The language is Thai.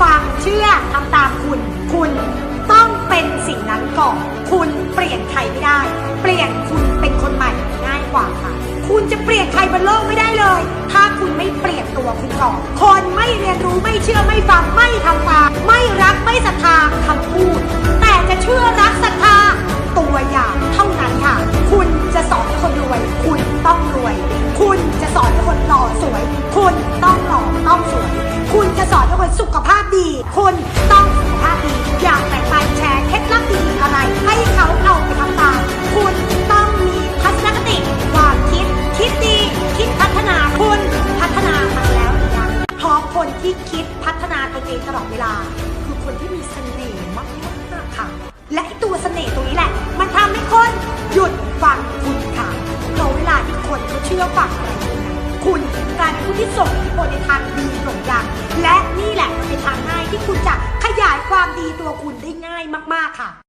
ฟังเชื่อทำตามคุณ คุณต้องเป็นสิ่งนั้นก่อน คุณเปลี่ยนใครไม่ได้ เปลี่ยนคุณเป็นคนใหม่ง่ายกว่าค่ะ คุณจะเปลี่ยนใครบนโลกไม่ได้เลย ถ้าคุณไม่เปลี่ยนตัวคุณก่อน คนไม่เรียนรู้ไม่เชื่อไม่ฟังไม่ทำตามไม่รักไม่ศรัทธาคำพูด แต่จะเชื่อรักศรัทธาตัวอย่างเท่านั้นค่ะ คุณจะสอนให้คนรวย คุณต้องรวย คุณจะสอนให้คนหล่อสวย คุณต้องหล่อต้องสวย คุณจะสอนให้คนสุขภาพดี คุณต้องสุขภาพดี อยากแบ่งปันแชร์เคล็ดลับดีอะไร ให้เขาเอาไปทำตามคุณต้องมีทัศนคติความคิด คิดดี คิดพัฒนาคุณพัฒนามาแล้วหรือยังเพราะคนที่คิดพัฒนาตนเองตลอดเวลา คือคนที่มีเสน่ห์มากๆค่ะ และตัวเสน่ห์ตรงนี้แหละ มันทำให้คนหยุดฟังคุณค่ะเพราะเวลาที่คนเขาเชื่อฟังอะไรคุณนะคุณกลายเป็นผู้ที่ส่งอิทธิพลในทางดี คุณจะขยายความดีตัวคุณได้ง่ายมาก ๆ ค่ะ